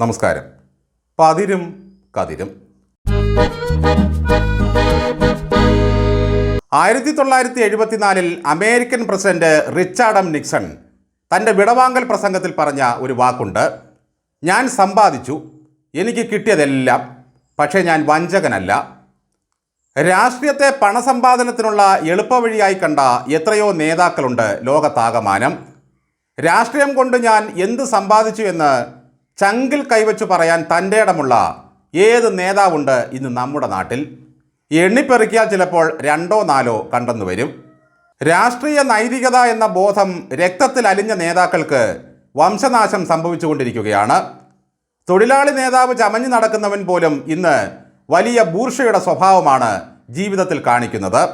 നമസ്കാരം. പതിരും കതിരും. ആയിരത്തി തൊള്ളായിരത്തി എഴുപത്തിനാലിൽ അമേരിക്കൻ പ്രസിഡന്റ് റിച്ചാർഡം നിക്സൺ തന്റെ വിടവാങ്കൽ പ്രസംഗത്തിൽ പറഞ്ഞ ഒരു വാക്കുണ്ട്. ഞാൻ സമ്പാദിച്ചു എനിക്ക് കിട്ടിയതെല്ലാം പക്ഷേ ഞാൻ വഞ്ചകനല്ല. രാഷ്ട്രീയത്തെ പണസമ്പാദനത്തിനുള്ള എളുപ്പവഴിയായി കണ്ട എത്രയോ നേതാക്കളുണ്ട് ലോകത്താകമാനം. രാഷ്ട്രീയം കൊണ്ട് ഞാൻ എന്ത് സമ്പാദിച്ചു എന്ന് ചങ്കിൽ കൈവച്ചു പറയാൻ തന്റെ ഇടമുള്ള ഏത് നേതാവുണ്ട് ഇന്ന് നമ്മുടെ നാട്ടിൽ? എണ്ണിപ്പെറുക്കിയാൽ ചിലപ്പോൾ രണ്ടോ നാലോ കണ്ടെന്നു വരും. രാഷ്ട്രീയ നൈതികത എന്ന ബോധം രക്തത്തിൽ അലിഞ്ഞ നേതാക്കൾക്ക് വംശനാശം സംഭവിച്ചുകൊണ്ടിരിക്കുകയാണ്. തൊഴിലാളി നേതാവ് ചമഞ്ഞു നടക്കുന്നവൻ പോലും ഇന്ന് വലിയ ബൂർഷയുടെ സ്വഭാവമാണ് ജീവിതത്തിൽ കാണിക്കുന്നത്.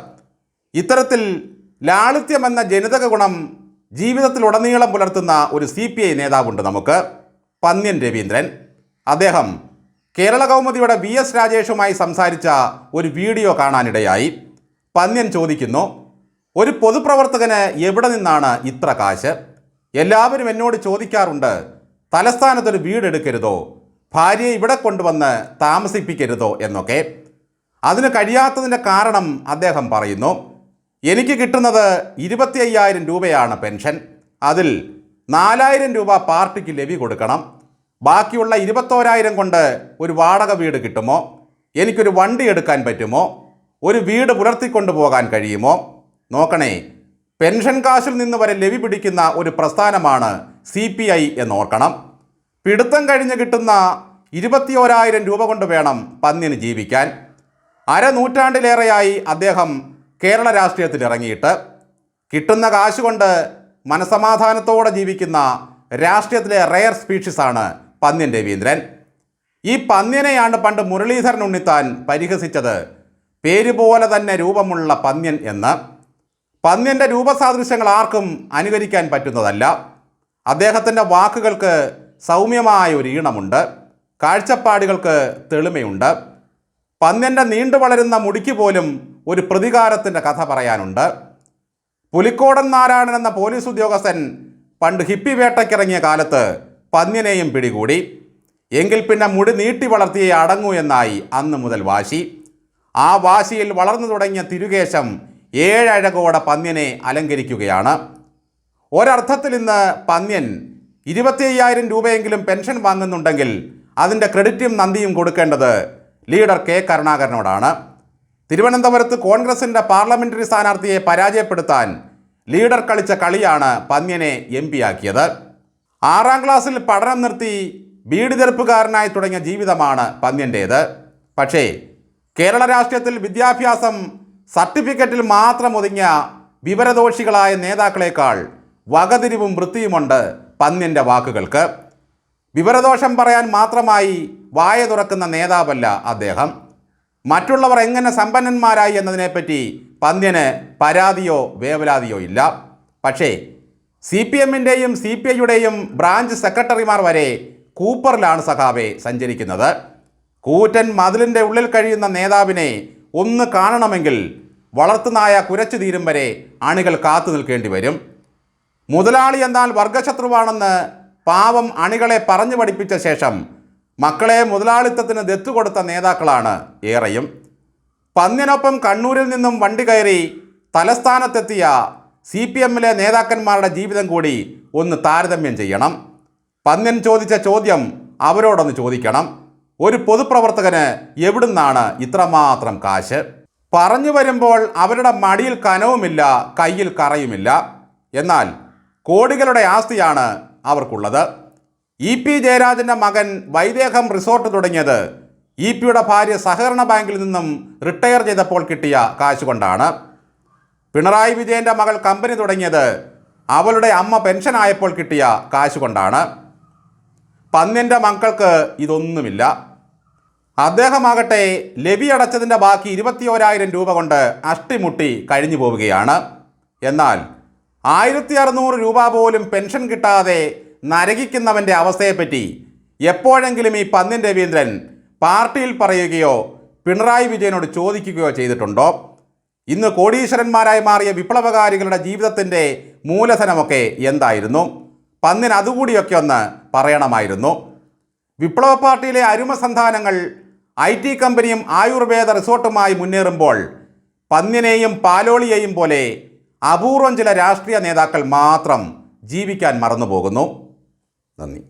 ഇത്തരത്തിൽ ലാളിത്യമെന്ന ജനിതക ഗുണം ജീവിതത്തിലുടനീളം പുലർത്തുന്ന ഒരു സി പി ഐ നേതാവുണ്ട് നമുക്ക്. പന്ന്യൻ രവീന്ദ്രൻ. അദ്ദേഹം കേരള കൗമുദിയുടെ വി എസ് രാജേഷുമായി സംസാരിച്ച ഒരു വീഡിയോ കാണാനിടയായി. പന്ന്യൻ ചോദിക്കുന്നു ഒരു പൊതുപ്രവർത്തകന് എവിടെ നിന്നാണ് ഇത്ര കാശ്? എല്ലാവരും എന്നോട് ചോദിക്കാറുണ്ട് തലസ്ഥാനത്തൊരു വീടെടുക്കരുതോ? ഭാര്യയെ ഇവിടെ കൊണ്ടുവന്ന് താമസിപ്പിക്കരുതോ? എന്നൊക്കെ. അതിന് കഴിയാത്തതിന്റെ കാരണം അദ്ദേഹം പറയുന്നു എനിക്ക് കിട്ടുന്നത് ഇരുപത്തി അയ്യായിരം രൂപയാണ് പെൻഷൻ. അതിൽ നാലായിരം രൂപ പാർട്ടിക്ക് ലവി കൊടുക്കണം. ബാക്കിയുള്ള ഇരുപത്തോരായിരം കൊണ്ട് ഒരു വാടക വീട് കിട്ടുമോ? എനിക്കൊരു വണ്ടി എടുക്കാൻ പറ്റുമോ? ഒരു വീട് പുലർത്തിക്കൊണ്ടു പോകാൻ കഴിയുമോ? നോക്കണേ പെൻഷൻ കാശിൽ നിന്ന് വരെ ലവി പിടിക്കുന്ന ഒരു പ്രസ്ഥാനമാണ് സി പി ഐ എന്നോർക്കണം. പിടുത്തം കഴിഞ്ഞ് കിട്ടുന്ന ഇരുപത്തിയോരായിരം രൂപ കൊണ്ട് വേണം പന്നിന് ജീവിക്കാൻ. അരനൂറ്റാണ്ടിലേറെയായി അദ്ദേഹം കേരള രാഷ്ട്രീയത്തിൽ ഇറങ്ങിയിട്ട് കിട്ടുന്ന കാശുകൊണ്ട് മനസമാധാനത്തോടെ ജീവിക്കുന്ന രാഷ്ട്രീയത്തിലെ റെയർ സ്പീഷീസാണ് പന്ന്യൻ രവീന്ദ്രൻ. ഈ പന്ന്യനെയാണ് പണ്ട് മുരളീധരൻ ഉണ്ണിത്താൻ പരിഹസിച്ചത്. പേരുപോലെ തന്നെ രൂപമുള്ള പന്ന്യൻ എന്ന്. പന്ന്യന്റെ രൂപസാദൃശ്യങ്ങൾ ആർക്കും അനുകരിക്കാൻ പറ്റുന്നതല്ല. അദ്ദേഹത്തിന്റെ വാക്കുകൾക്ക് സൗമ്യമായ ഒരു ഈണമുണ്ട്. കാഴ്ചപ്പാടുകൾക്ക് തെളിമയുണ്ട്. പന്ന്യന്റെ നീണ്ടു വളരുന്ന മുടിക്ക് പോലും ഒരു പ്രതികാരത്തിന്റെ കഥ പറയാനുണ്ട്. പുലിക്കോടൻ നാരായണൻ എന്ന പോലീസ് ഉദ്യോഗസ്ഥൻ പണ്ട് ഹിപ്പി വേട്ടയ്ക്കിറങ്ങിയ കാലത്ത് പന്ന്യനെയും പിടികൂടി. എങ്കിൽ പിന്നെ മുടി നീട്ടി വളർത്തിയേ അടങ്ങൂ എന്നായി അന്ന് മുതൽ വാശി. ആ വാശിയിൽ വളർന്നു തുടങ്ങിയ തിരുകേശം ഏഴഴകോടെ പന്ന്യനെ അലങ്കരിക്കുകയാണ്. ഒരർത്ഥത്തിൽ ഇന്ന് പന്ന്യൻ ഇരുപത്തി അയ്യായിരം രൂപയെങ്കിലും പെൻഷൻ വാങ്ങുന്നുണ്ടെങ്കിൽ അതിന്റെ ക്രെഡിറ്റും നന്ദിയും കൊടുക്കേണ്ടത് ലീഡർ കെ കരുണാകരനോടാണ്. തിരുവനന്തപുരത്ത് കോൺഗ്രസിന്റെ പാർലമെന്ററി സ്ഥാനാർത്ഥിയെ പരാജയപ്പെടുത്താൻ ലീഡർ കളിച്ച കളിയാണ് പന്ന്യനെ എം ആക്കിയത്. ആറാം ക്ലാസ്സിൽ പഠനം നിർത്തി വീട് തെറുപ്പുകാരനായി തുടങ്ങിയ ജീവിതമാണ് പന്ന്യന്റേത്. പക്ഷേ കേരള രാഷ്ട്രീയത്തിൽ വിദ്യാഭ്യാസം സർട്ടിഫിക്കറ്റിൽ മാത്രം ഒതുങ്ങിയ വിവരദോഷികളായ നേതാക്കളെക്കാൾ വകതിരിവും വൃത്തിയുമുണ്ട് പന്ന്യന്റെ വാക്കുകൾക്ക്. വിവരദോഷം പറയാൻ മാത്രമായി വായ തുറക്കുന്ന നേതാവല്ല അദ്ദേഹം. മറ്റുള്ളവർ എങ്ങനെ സമ്പന്നന്മാരായി എന്നതിനെപ്പറ്റി പന്ന്യന് പരാതിയോ വേവലാതിയോ ഇല്ല. പക്ഷേ സി പി എമ്മിന്റെയും സി പി ഐയുടെയും ബ്രാഞ്ച് സെക്രട്ടറിമാർ വരെ കൂപ്പറിലാണ് സഖാവെ സഞ്ചരിക്കുന്നത്. കൂറ്റൻ മതിലിന്റെ ഉള്ളിൽ കഴിയുന്ന നേതാവിനെ ഒന്ന് കാണണമെങ്കിൽ വളർത്തുനായ കുരച്ചു തീരും വരെ അണികൾ കാത്തു നിൽക്കേണ്ടി വരും. മുതലാളി എന്നാൽ വർഗശത്രുവാണെന്ന് പാവം അണികളെ പറഞ്ഞു പഠിപ്പിച്ച ശേഷം മക്കളെ മുതലാളിത്തത്തിന് ദത്തു കൊടുത്ത നേതാക്കളാണ് ഏറെയും. പന്നിനൊപ്പം കണ്ണൂരിൽ നിന്നും വണ്ടി കയറി തലസ്ഥാനത്തെത്തിയ സി പി എമ്മിലെ നേതാക്കന്മാരുടെ ജീവിതം കൂടി ഒന്ന് താരതമ്യം ചെയ്യണം. പന്ന്യൻ ചോദിച്ച ചോദ്യം അവരോടൊന്ന് ചോദിക്കണം. ഒരു പൊതുപ്രവർത്തകന് എവിടുന്നാണ് ഇത്രമാത്രം കാശ്? പറഞ്ഞു വരുമ്പോൾ അവരുടെ മടിയിൽ കനവുമില്ല കയ്യിൽ കറയുമില്ല. എന്നാൽ കോടികളുടെ ആസ്തിയാണ് അവർക്കുള്ളത്. ഇ പി ജയരാജന്റെ മകൻ വൈദേഹം റിസോർട്ട് തുടങ്ങിയത് ഇ പിയുടെ ഭാര്യ സഹകരണ ബാങ്കിൽ നിന്നും റിട്ടയർ ചെയ്തപ്പോൾ കിട്ടിയ കാശ് കൊണ്ടാണ്. പിണറായി വിജയന്റെ മകൾ കമ്പനി തുടങ്ങിയത് അവളുടെ അമ്മ പെൻഷനായപ്പോൾ കിട്ടിയ കാശ് കൊണ്ടാണ് പന്നിന്റെ മക്കൾക്ക് ഇതൊന്നുമില്ല. അദ്ദേഹമാകട്ടെ ലവി അടച്ചതിന്റെ ബാക്കി ഇരുപത്തിയോരായിരം രൂപ കൊണ്ട് അഷ്ടിമുട്ടി കഴിഞ്ഞു പോവുകയാണ്. എന്നാൽ ആയിരത്തി അറുന്നൂറ് രൂപ പോലും പെൻഷൻ കിട്ടാതെ നരകിക്കുന്നവന്റെ അവസ്ഥയെപ്പറ്റി എപ്പോഴെങ്കിലും ഈ പന്നിൻ രവീന്ദ്രൻ പാർട്ടിയിൽ പറയുകയോ പിണറായി വിജയനോട് ചോദിക്കുകയോ ചെയ്തിട്ടുണ്ടോ? ഇന്ന് കോടീശ്വരന്മാരായി മാറിയ വിപ്ലവകാരികളുടെ ജീവിതത്തിന്റെ മൂലധനമൊക്കെ എന്തായിരുന്നു? പന്നിന് അതുകൂടിയൊക്കെ ഒന്ന് പറയണമായിരുന്നു. വിപ്ലവ പാർട്ടിയിലെ അരുമ സന്താനങ്ങൾ ഐ ടി കമ്പനിയും ആയുർവേദ റിസോർട്ടുമായി മുന്നേറുമ്പോൾ പന്നിനെയും പാലോളിയെയും പോലെ അപൂർവം ചില രാഷ്ട്രീയ നേതാക്കൾ മാത്രം ജീവിക്കാൻ മറന്നുപോകുന്നു. നന്ദി.